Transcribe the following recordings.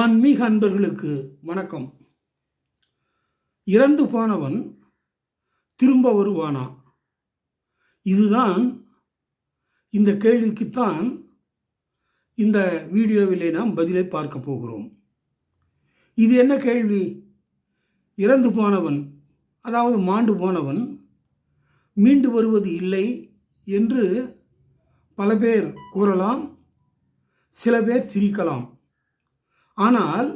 ஆன்மீக அன்பர்களுக்கு வணக்கம். இறந்து போனவன் திரும்ப வருவானா? இதுதான் இந்த கேள்விக்குத்தான் இந்த வீடியோவிலே நாம் பதிலை பார்க்க போகிறோம். இது என்ன கேள்வி? இறந்து போனவன் அதாவது மாண்டு போனவன் மீண்டு வருவது இல்லை என்று பல பேர் கூறலாம் சில பேர் சிரிக்கலாம். ஆனால்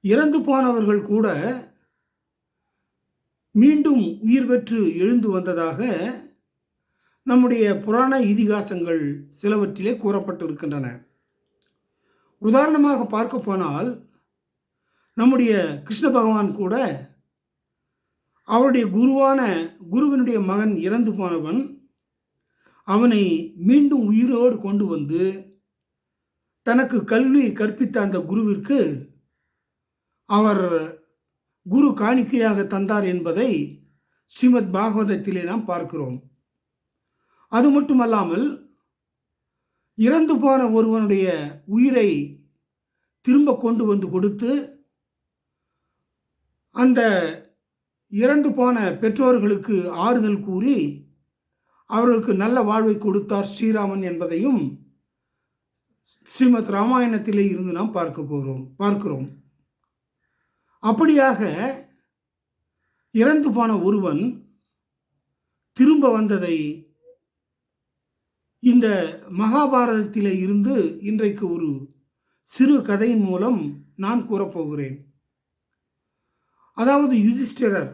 இறந்து போனவர்கள் கூட மீண்டும் உயிர் பெற்று எழுந்து வந்ததாக நம்முடைய புராண இதிகாசங்கள் சிலவற்றிலே கூறப்பட்டிருக்கின்றன. உதாரணமாக பார்க்க போனால் நம்முடைய கிருஷ்ண பகவான் கூட அவருடைய குருவான குருவினுடைய மகன் இறந்து போனவன் அவனை மீண்டும் உயிரோடு கொண்டு வந்து தனக்கு கல்வி கற்பித்த அந்த குருவிற்கு அவர் குரு காணிக்கையாக தந்தார் என்பதை ஸ்ரீமத் பாகவதத்திலே நாம் பார்க்கிறோம். அது மட்டுமல்லாமல் இறந்து போன ஒருவனுடைய உயிரை திரும்ப கொண்டு வந்து கொடுத்து அந்த இறந்து போன பெற்றோர்களுக்கு ஆறுதல் கூறி அவர்களுக்கு நல்ல வாழ்வை கொடுத்தார் ஸ்ரீராமன் என்பதையும் ஸ்ரீமத் ராமாயணத்திலே இருந்து நாம் பார்க்க போகிறோம் பார்க்கிறோம். அப்படியாக இறந்து போன ஒருவன் திரும்ப வந்ததை இந்த மகாபாரதத்தில் இருந்து இன்றைக்கு ஒரு சிறு கதையின் மூலம் நான் கூறப்போகிறேன். அதாவது யுதிஷ்டிரர்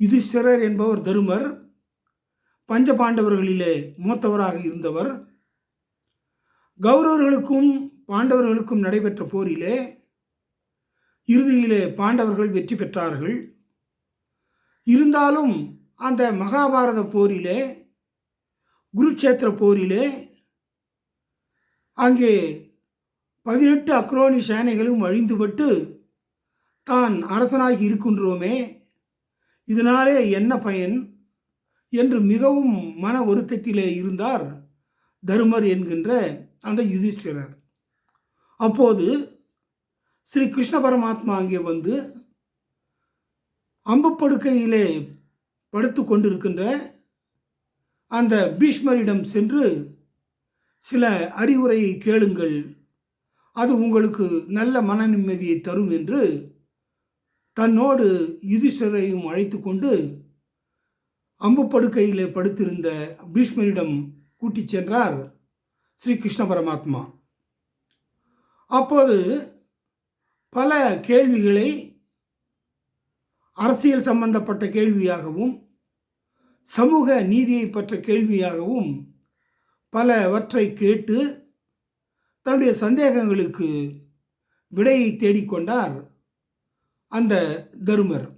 யுதிஷ்டிரர் என்பவர் தருமர் பஞ்ச பாண்டவர்களிலே மூத்தவராக இருந்தவர் கௌரவர்களுக்கும் பாண்டவர்களுக்கும் நடைபெற்ற போரிலே இறுதியிலே பாண்டவர்கள் வெற்றி பெற்றார்கள். இருந்தாலும் அந்த மகாபாரத போரிலே குருட்சேத்திர போரிலே அங்கே பதினெட்டு அக்ரோனி சேனைகளும் அழிந்துபட்டு தான் அரசனாகி இருக்கின்றோமே இதனாலே என்ன பயன்? என்று மிகவும் மன வருத்தத்திலே இருந்தார் தருமர் என்கின்ற அந்த யுதிஷ்டிரர். அப்போது ஸ்ரீ கிருஷ்ண பரமாத்மா அங்கே வந்து அம்புப்படுக்கையிலே படுத்து கொண்டிருக்கின்ற அந்த பீஷ்மரிடம் சென்று சில அறிவுரையை கேளுங்கள். அது உங்களுக்கு நல்ல மன நிம்மதியை தரும் என்று தன்னோடு யுதிஷ்டரையும் அழைத்து கொண்டு அம்புப்படுக்கையிலே படுத்திருந்த பீஷ்மரிடம் கூட்டிச் சென்றார். ஸ்ரீ கிருஷ்ண பரமாத்மா. அப்போது பல கேள்விகளை அரசியல் சம்பந்தப்பட்ட கேள்வியாகவும் சமூக நீதியை பற்ற கேள்வியாகவும் பலவற்றை கேட்டு தன்னுடைய சந்தேகங்களுக்கு விடையை தேடிக்கொண்டார் அந்த தருமர்.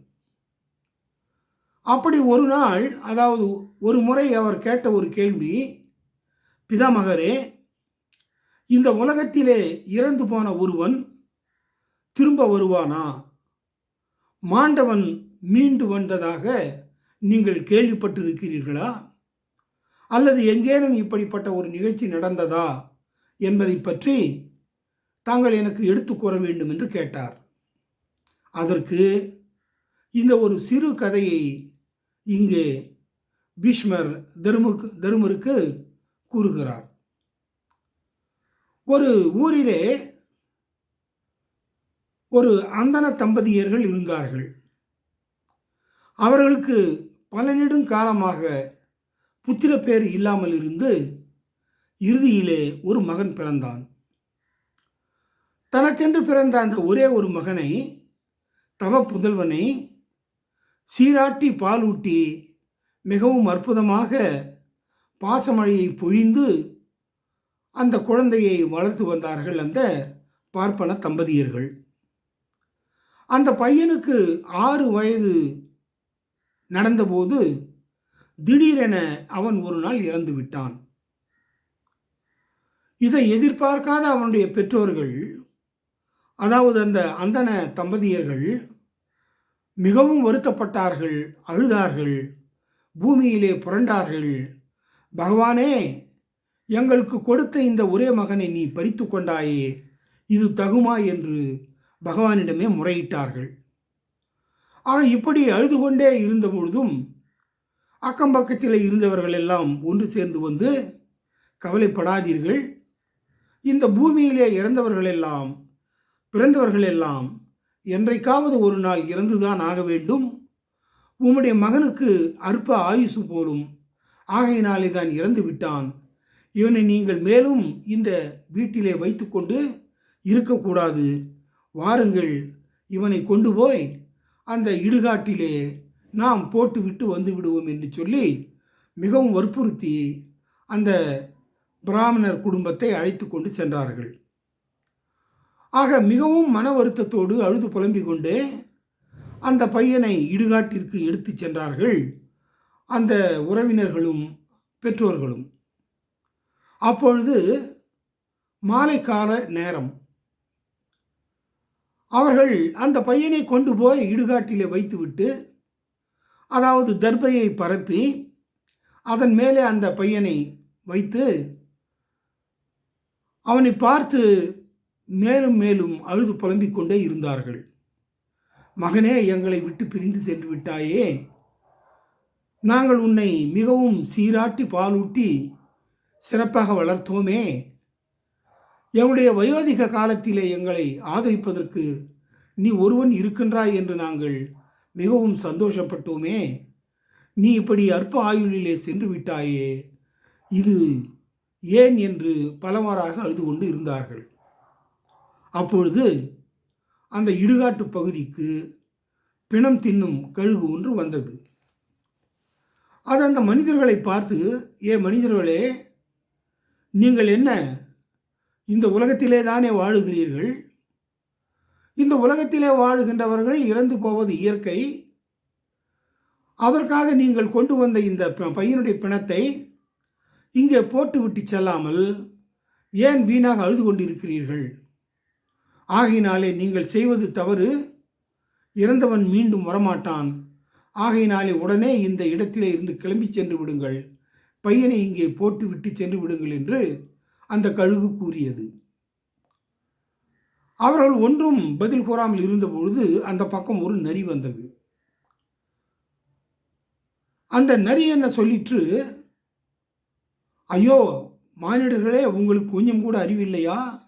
அப்படி ஒரு நாள் அதாவது ஒரு முறை அவர் கேட்ட ஒரு கேள்வி பிதாமகரே இந்த உலகத்திலே இறந்து போன ஒருவன் திரும்ப வருவானா? மாண்டவன் மீண்டு வந்ததாக நீங்கள் கேள்விப்பட்டிருக்கிறீர்களா? அல்லது எங்கேனும் இப்படிப்பட்ட ஒரு நிகழ்ச்சி நடந்ததா என்பதை பற்றி தாங்கள் எனக்கு எடுத்து கூற வேண்டும் என்று கேட்டார். அதற்கு இந்த ஒரு சிறு கதையை இங்கே பீஷ்மர் தருமுக்கு தருமருக்கு கூறுகிறார். ஒரு ஊரிலே ஒரு அந்தன தம்பதியர்கள் இருந்தார்கள். அவர்களுக்கு பல நெடுங்காலமாக புத்திர பேர் இல்லாமல் இருந்து இறுதியிலே ஒரு மகன் பிறந்தான். தனக்கென்று பிறந்த அந்த ஒரே ஒரு மகனை தவ புதல்வனை சீராட்டி பாலூட்டி மிகவும் அற்புதமாக பாசமழையை பொழிந்து அந்த குழந்தையை வளர்த்து வந்தார்கள் அந்த பார்ப்பன தம்பதியர்கள். அந்த பையனுக்கு ஆறு வயது நடந்தபோது திடீரென அவன் ஒரு நாள் இறந்து விட்டான். இதை எதிர்பார்க்காத அவனுடைய பெற்றோர்கள் அதாவது அந்த அந்தன தம்பதியர்கள் மிகவும் வருத்தப்பட்டார்கள் அழுதார்கள் பூமியிலே புரண்டார்கள். பகவானே எங்களுக்கு கொடுத்த இந்த ஒரே மகனை நீ பறித்து கொண்டாயே இது தகுமா என்று பகவானிடமே முறையிட்டார்கள். ஆக இப்படி அழுது கொண்டே இருந்த பொழுதும் அக்கம் பக்கத்தில் இருந்தவர்கள் எல்லாம் ஒன்று சேர்ந்து வந்து கவலைப்படாதீர்கள். இந்த பூமியிலே இறந்தவர்கள் எல்லாம் பிறந்தவர்கள் எல்லாம் என்றைக்காவது ஒரு நாள் இறந்துதான் ஆக வேண்டும். உம்முடைய மகனுக்கு அற்ப ஆயுசு போலும் ஆகையினாலே தான் இறந்து விட்டான். இவனை நீங்கள் மேலும் இந்த வீட்டிலே வைத்துக்கொண்டு இருக்கக்கூடாது. வாருங்கள் இவனை கொண்டு போய் அந்த இடுகாட்டிலே நாம் போட்டுவிட்டு வந்து விடுவோம் என்று சொல்லி மிகவும் வற்புறுத்தி அந்த பிராமணர் குடும்பத்தை அழைத்து கொண்டு சென்றார்கள். ஆக மிகவும் மன வருத்தத்தோடு அழுது புலம்பிக் கொண்டு அந்த பையனை இடுகாட்டிற்கு எடுத்துச் சென்றார்கள். அந்த உறவினர்களும் பெற்றோர்களும். அப்பொழுது மாலை கால நேரம். அவர்கள் அந்த பையனை கொண்டு போய் இடுகாட்டிலே வைத்துவிட்டு அதாவது தர்பையை பரப்பி அதன் மேலே அந்த பையனை வைத்து அவனை பார்த்து மேலும் மேலும் அழுது புலம்பிக் கொண்டே இருந்தார்கள். மகனே எங்களை விட்டு பிரிந்து சென்று விட்டாயே நாங்கள் உன்னை மிகவும் சீராட்டி பாலூட்டி சிறப்பாக வளர்த்தோமே. எங்களுடைய வயோதிக காலத்திலே எங்களை ஆதரிப்பதற்கு நீ ஒருவன் இருக்கின்றாய் என்று நாங்கள் மிகவும் சந்தோஷப்பட்டோமே. நீ இப்படி அற்ப ஆயுளிலே சென்று விட்டாயே. இது ஏன் என்று பலவாறாக அழுது கொண்டு இருந்தார்கள். அப்பொழுது அந்த இடுகாட்டு பகுதிக்கு பிணம் தின்னும் கழுகு ஒன்று வந்தது. அது அந்த மனிதர்களை பார்த்து ஏ மனிதர்களே நீங்கள் என்ன இந்த உலகத்திலே தானே வாழுகிறீர்கள்? இந்த உலகத்திலே வாழுகின்றவர்கள் இறந்து போவது இயற்கை. அதற்காக நீங்கள் கொண்டு வந்த இந்த ப- பையனுடைய பிணத்தை இங்கே போட்டு விட்டு செல்லாமல் ஏன் வீணாக அழுது கொண்டிருக்கிறீர்கள்? ஆகையினாலே நீங்கள் செய்வது தவறு. இறந்தவன் மீண்டும் வரமாட்டான். ஆகையினாலே உடனே இந்த இடத்திலே இருந்து கிளம்பி சென்று விடுங்கள். பையனை இங்கே போட்டு விட்டு சென்று விடுங்கள் என்று அந்த கழுகு கூறியது. அவர்கள் ஒன்றும் பதில் கூறாமல் இருந்தபொழுது அந்த பக்கம் ஒரு நரி வந்தது. அந்த நரி என்ன சொல்லிற்று? ஐயோ மானிடர்களே உங்களுக்கு கொஞ்சம் கூட அறிவில்லையா?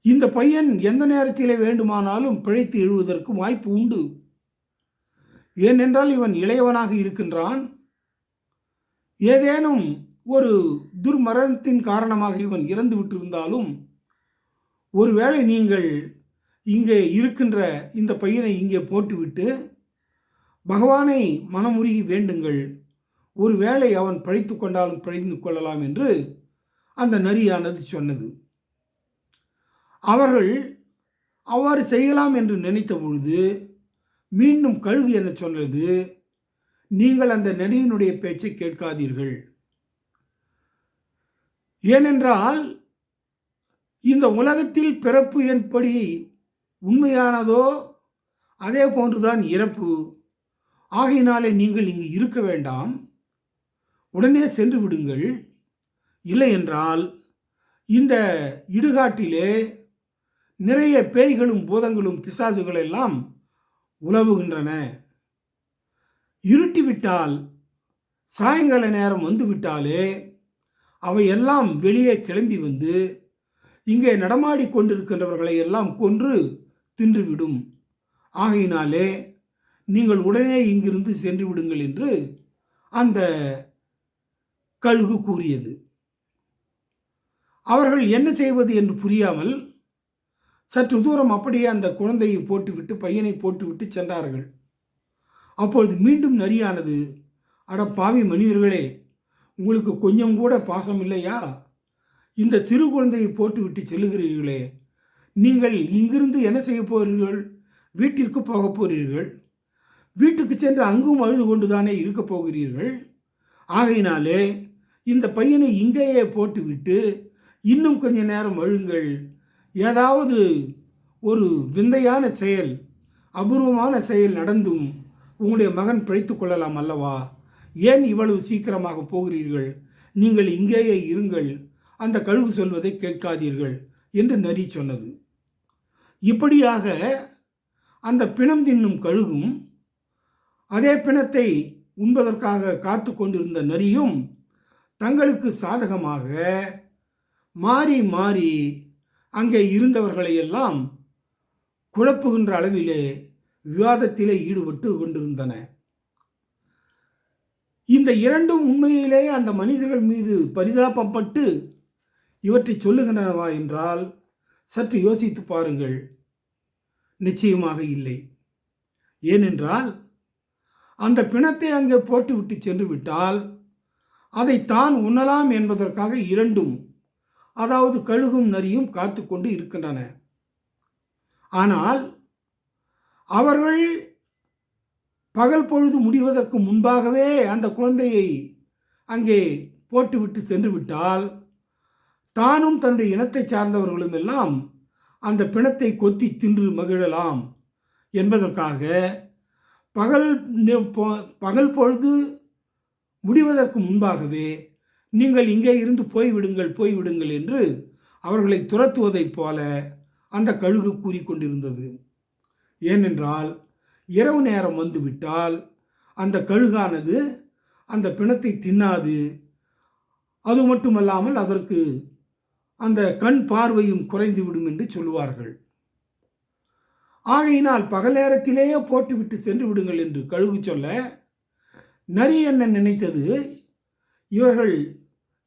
இந்த பையன் எந்த நேரத்திலே வேண்டுமானாலும் பிழைத்து எழுவதற்கு வாய்ப்பு உண்டு. ஏனென்றால் இவன் இளையவனாக இருக்கின்றான். ஏதேனும் ஒரு துர்மரணத்தின் காரணமாக இவன் இறந்து விட்டிருந்தாலும் ஒருவேளை நீங்கள் இங்கே இருக்கின்ற இந்த பையனை இங்கே போட்டுவிட்டு பகவானை மனமுருகி வேண்டுங்கள். ஒருவேளை அவன் பழித்து கொண்டாலும் பழிந்து கொள்ளலாம் என்று அந்த நரியானது சொன்னது. அவர்கள் அவ்வாறு செய்யலாம் என்று நினைத்த பொழுது மீண்டும் கழுகு என்ன சொன்னது நீங்கள் அந்த நரியினுடைய பேச்சை கேட்காதீர்கள். ஏனென்றால் இந்த உலகத்தில் பிறப்பு என்படி உண்மையானதோ அதே போன்றுதான் இறப்பு. ஆகையினாலே நீங்கள் இங்கு இருக்க வேண்டாம். உடனே சென்று விடுங்கள். இல்லை என்றால் இந்த இடுகாட்டிலே நிறைய பேய்களும் பூதங்களும் பிசாசுகள் எல்லாம் உலவுகின்றன இருட்டிவிட்டால் சாயங்கால நேரம் வந்துவிட்டாலே அவை எல்லாம் வெளியே கிளம்பி வந்து இங்கே நடமாடி கொண்டிருக்கின்றவர்களை எல்லாம் கொன்று தின்றுவிடும். ஆகையினாலே நீங்கள் உடனே இங்கிருந்து சென்று விடுங்கள் என்று அந்த கழுகு கூறியது. அவர்கள் என்ன செய்வது என்று புரியாமல் சற்று தூரம் அப்படியே அந்த குழந்தையை போட்டுவிட்டு பையனை போட்டுவிட்டு சென்றார்கள். அப்பொழுது மீண்டும் நரியானது அட பாவி மனிதர்களே உங்களுக்கு கொஞ்சம் கூட பாசம் இல்லையா? இந்த சிறு குழந்தையை போட்டுவிட்டு செல்லுகிறீர்களே நீங்கள் இங்கிருந்து என்ன செய்ய போகிறீர்கள்? வீட்டிற்கு போகப் போகிறீர்கள்? வீட்டுக்கு சென்று அங்கும் அழுது கொண்டு தானே இருக்கப் போகிறீர்கள்? ஆகையினாலே இந்த பையனை இங்கேயே போட்டுவிட்டு இன்னும் கொஞ்ச நேரம் அழுங்கள். ஏதாவது ஒரு விந்தையான செயல் அபூர்வமான செயல் நடந்தும் உங்களுடைய மகன் பிழைத்து கொள்ளலாம் அல்லவா? ஏன் இவ்வளவு சீக்கிரமாக போகிறீர்கள்? நீங்கள் இங்கேயே இருங்கள். அந்த கழுகு சொல்வதை கேட்காதீர்கள் என்று நரி சொன்னது. இப்படியாக அந்த பிணம் தின்னும் கழுகும் அதே பிணத்தை உண்பதற்காக காத்து கொண்டிருந்த நரியும் தங்களுக்கு சாதகமாக மாறி மாறி அங்கே இருந்தவர்களை எல்லாம் குழப்புகின்ற அளவிலே விவாதத்திலே ஈடுபட்டு கொண்டிருந்தன. இந்த இரண்டும் உண்மையிலே அந்த மனிதர்கள் மீது பரிதாபப்பட்டு இவற்றை சொல்லுகின்றனவா என்றால் சற்று யோசித்து பாருங்கள். நிச்சயமாக இல்லை. ஏனென்றால் அந்த பிணத்தை அங்கே போட்டுவிட்டு சென்று விட்டால் அதை தான் உண்ணலாம் என்பதற்காக இரண்டும் அதாவது கழுகும் நரியும் காத்து கொண்டு இருக்கின்றன. ஆனால் அவர்கள் பகல் பொழுது முடிவதற்கு முன்பாகவே அந்த குழந்தையை அங்கே போட்டுவிட்டு சென்று விட்டால் தானும் தன்னுடைய இனத்தை சார்ந்தவர்களும் எல்லாம் அந்த பிணத்தை கொத்தி தின்று மகிழலாம் என்பதற்காக பகல் நெ- பகல் பொழுது முடிவதற்கு முன்பாகவே நீங்கள் இங்கே இருந்து போய்விடுங்கள் போய்விடுங்கள் என்று அவர்களை துரத்துவதைப் போல அந்த கழுகு கூறிக்கொண்டிருந்தது ஏனென்றால் இரவு நேரம் வந்துவிட்டால் அந்த கழுகானது அந்த பிணத்தை தின்னாது. அது மட்டுமல்லாமல் அதற்கு அந்த கண் பார்வையும் குறைந்துவிடும் என்று சொல்லுவார்கள். ஆகையினால் பகல் நேரத்திலேயே போட்டுவிட்டு சென்று விடுங்கள் என்று கழுகு சொல்ல நரி என்ன நினைத்தது? இவர்கள்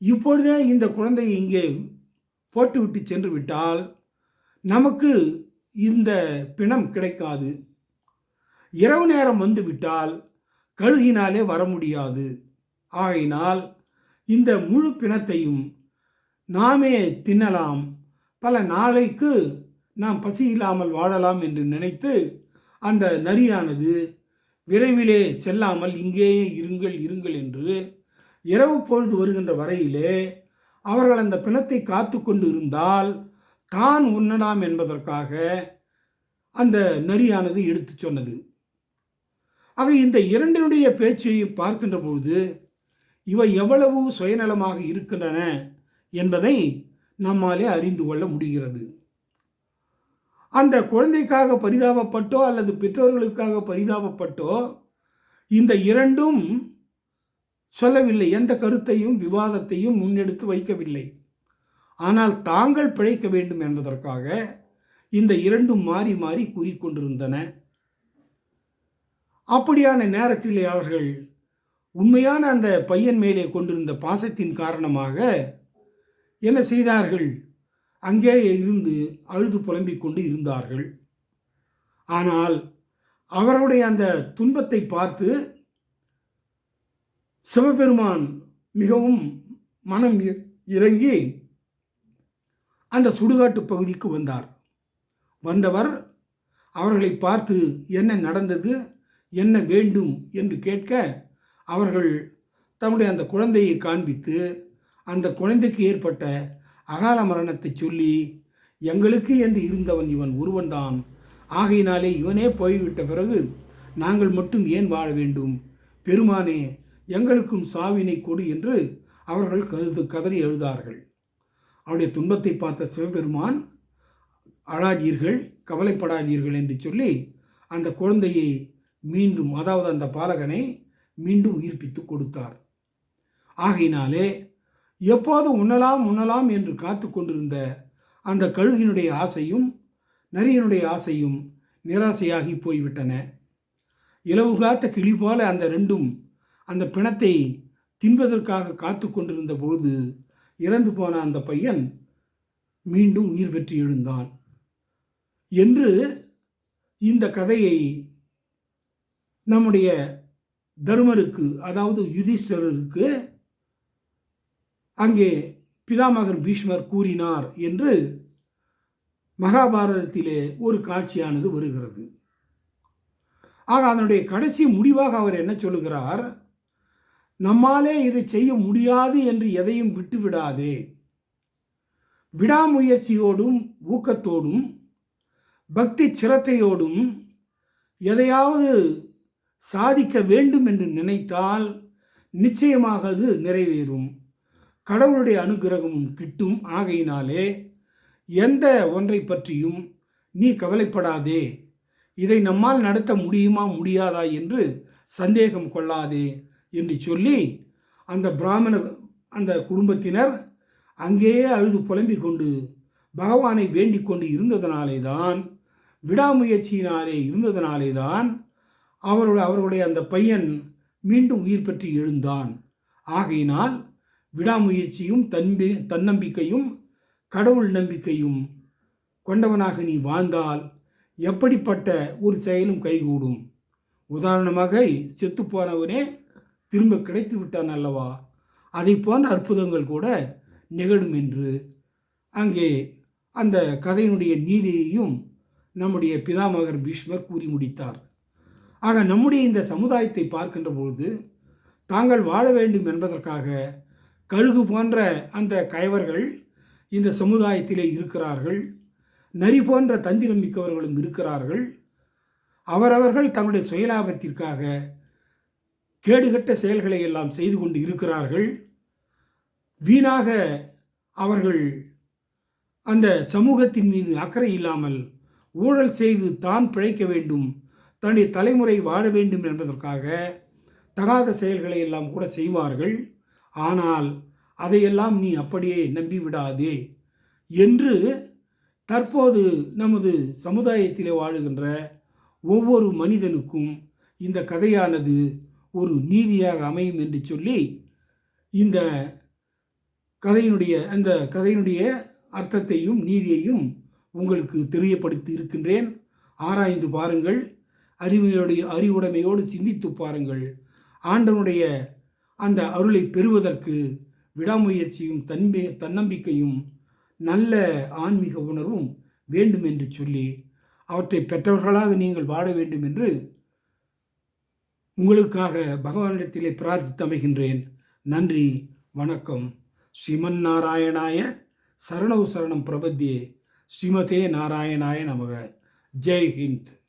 இப்பொழுதே இந்த குழந்தையை இங்கே போட்டுவிட்டு சென்று விட்டால் நமக்கு இந்த பிணம் கிடைக்காது. இரவு நேரம் வந்துவிட்டால் கழுகினாலே வர முடியாது. ஆகையினால் இந்த முழு பிணத்தையும் நாமே தின்னலாம். பல நாளைக்கு நாம் பசி இல்லாமல் வாழலாம் என்று நினைத்து அந்த நரியானது விரைவிலே செல்லாமல் இங்கேயே இருங்கள் இருங்கள் என்று இரவு பொழுது வருகின்ற வரையிலே அவர்கள் அந்த பிணத்தை காத்து கொண்டு இருந்தால் தான் உண்ணலாம் என்பதற்காக அந்த நரியானது எடுத்துச் சொன்னது. ஆக இந்த இரண்டினுடைய பேச்சையும் பார்க்கின்ற பொழுது இவை எவ்வளவு சுயநலமாக இருக்கின்றன என்பதை நம்மாலே அறிந்து கொள்ள முடிகிறது. அந்த குழந்தைக்காக பரிதாபப்பட்டோ அல்லது பெற்றோர்களுக்காக பரிதாபப்பட்டோ இந்த இரண்டும் சொல்லவில்லை. எந்த கருத்தையும் விவாதத்தையும் முன்னெடுத்து வைக்கவில்லை. ஆனால் தாங்கள் பிழைக்க வேண்டும் என்பதற்காக இந்த இரண்டும் மாறி மாறி கூறிக்கொண்டிருந்தன. அப்படியான நேரத்தில் அவர்கள் உண்மையான அந்த பையன் மேலே கொண்டிருந்த பாசத்தின் காரணமாக என்ன செய்தார்கள்? அங்கே இருந்து அழுது புலம்பிக் கொண்டு இருந்தார்கள். ஆனால் அவருடைய அந்த துன்பத்தை பார்த்து சிவபெருமான் மிகவும் மனம் இறங்கி அந்த சுடுகாட்டு பகுதிக்கு வந்தார். வந்தவர் அவர்களை பார்த்து என்ன நடந்தது? என்ன வேண்டும்? என்று கேட்க அவர்கள் தம்முடைய அந்த குழந்தையை காண்பித்து அந்த குழந்தைக்கு ஏற்பட்ட அகால மரணத்தை சொல்லி எங்களுக்கு என்று இருந்தவன் இவன் ஒருவன்தான். ஆகையினாலே இவனே போய்விட்ட பிறகு நாங்கள் மட்டும் ஏன் வாழ வேண்டும்? பெருமானே எங்களுக்கும் சாவினை கொடு என்று அவர்கள் கருது கதறி எழுதார்கள். அவருடைய துன்பத்தை பார்த்த சிவபெருமான் அழாதீர்கள் கவலைப்படாதீர்கள் என்று சொல்லி அந்த குழந்தையை மீண்டும் அதாவது அந்த பாலகனை மீண்டும் உயிர்ப்பித்து கொடுத்தார். ஆகையினாலே எப்போது உண்ணலாம் உண்ணலாம் என்று காத்து கொண்டிருந்த அந்த கழுகினுடைய ஆசையும் நரியனுடைய ஆசையும் நிராசையாகி போய்விட்டன. இலவு காத்த கிளி போல அந்த ரெண்டும் அந்த பிணத்தை தின்பதற்காக காத்து கொண்டிருந்த பொழுது இறந்து போன அந்த பையன் மீண்டும் உயிர் பெற்று எழுந்தான். என்று இந்த கதையை நம்முடைய தருமருக்கு அதாவது யுதிஷ்டருக்கு அங்கே பிதாமகர் பீஷ்மர் கூறினார் என்று மகாபாரதத்திலே ஒரு காட்சியானது வருகிறது. ஆக அதனுடைய கடைசி முடிவாக அவர் என்ன சொல்லுகிறார்? நம்மாலே இதை செய்ய முடியாது என்று எதையும் விட்டுவிடாதே. விடாமுயற்சியோடும் ஊக்கத்தோடும் பக்தி சிரத்தையோடும் எதையாவது சாதிக்க வேண்டும் என்று நினைத்தால் நிச்சயமாக அது நிறைவேறும். கடவுளுடைய அனுகிரகமும் கிட்டும். ஆகையினாலே எந்த ஒன்றை பற்றியும் நீ கவலைப்படாதே. இதை நம்மால் நடத்த முடியுமா முடியாதா என்று சந்தேகம் கொள்ளாதே. என்று சொல்லி அந்த பிராமண அந்த குடும்பத்தினர் அங்கேயே அழுது புலம்பிக் கொண்டு பகவானை வேண்டிக் கொண்டு இருந்ததனாலே தான் விடாமுயற்சியினாலே இருந்ததனாலே தான் அவருடைய அவருடைய அந்த பையன் மீண்டும் உயிர் பெற்று எழுந்தான். ஆகையினால் விடாமுயற்சியும் தன்பி தன்னம்பிக்கையும் கடவுள் நம்பிக்கையும் கொண்டவனாக நீ வாழ்ந்தால் எப்படிப்பட்ட ஒரு செயலும் கைகூடும். உதாரணமாக செத்து போனவனே திரும்ப கிடைத்து விட்டான் அல்லவா? அதை போன்ற அற்புதங்கள் கூட நிகழும் என்று. அங்கே அந்த கதையினுடைய நீதியையும் நம்முடைய பிதாமகர் பீஷ்மர் கூறி முடித்தார். ஆக நம்முடைய இந்த சமுதாயத்தை பார்க்கின்ற பொழுது தாங்கள் வாழ வேண்டும் என்பதற்காக கழுகு போன்ற அந்த கயவர்கள் இந்த சமுதாயத்திலே இருக்கிறார்கள். நரி போன்ற தந்திரம் மிக்கவர்களும் இருக்கிறார்கள். அவரவர்கள் தங்களுடைய சுயலாபத்திற்காக கேடுகட்ட செயல்களை எல்லாம் செய்து கொண்டு இருக்கிறார்கள். வீணாக அவர்கள் அந்த சமூகத்தின் மீது அக்கறை இல்லாமல் ஊழல் செய்து தான் பிழைக்க வேண்டும் தன்னுடைய தலைமுறை வாழ வேண்டும் என்பதற்காக தகாத செயல்களை எல்லாம் கூட செய்வார்கள். ஆனால் அதையெல்லாம் நீ அப்படியே நம்பிவிடாதே என்று தற்போது நமது சமுதாயத்தில் வாழுகின்ற ஒவ்வொரு மனிதனுக்கும் இந்த கதையானது ஒரு நீதியாக அமையும் என்று சொல்லி இந்த கதையினுடைய அந்த கதையினுடைய அர்த்தத்தையும் நீதியையும் உங்களுக்கு தெரியப்படுத்தி இருக்கின்றேன். ஆராய்ந்து பாருங்கள் அறிவையுடைய அறிவுடைமையோடு சிந்தித்து பாருங்கள். ஆண்டனுடைய அந்த அருளை பெறுவதற்கு விடாமுயற்சியும் தன்மை தன்னம்பிக்கையும் நல்ல ஆன்மீக உணர்வும் வேண்டும் என்று சொல்லி அவற்றை பெற்றவர்களாக நீங்கள் வாழ வேண்டும் என்று உங்களுக்காக பகவானிடத்திலே பிரார்த்தித்து அமைகின்றேன் நன்றி வணக்கம். ஸ்ரீமன் நாராயணாய சரணவு சரணம் பிரபத்தியே ஸ்ரீமதே நாராயணாய நமக. ஜெய் ஹிந்த்.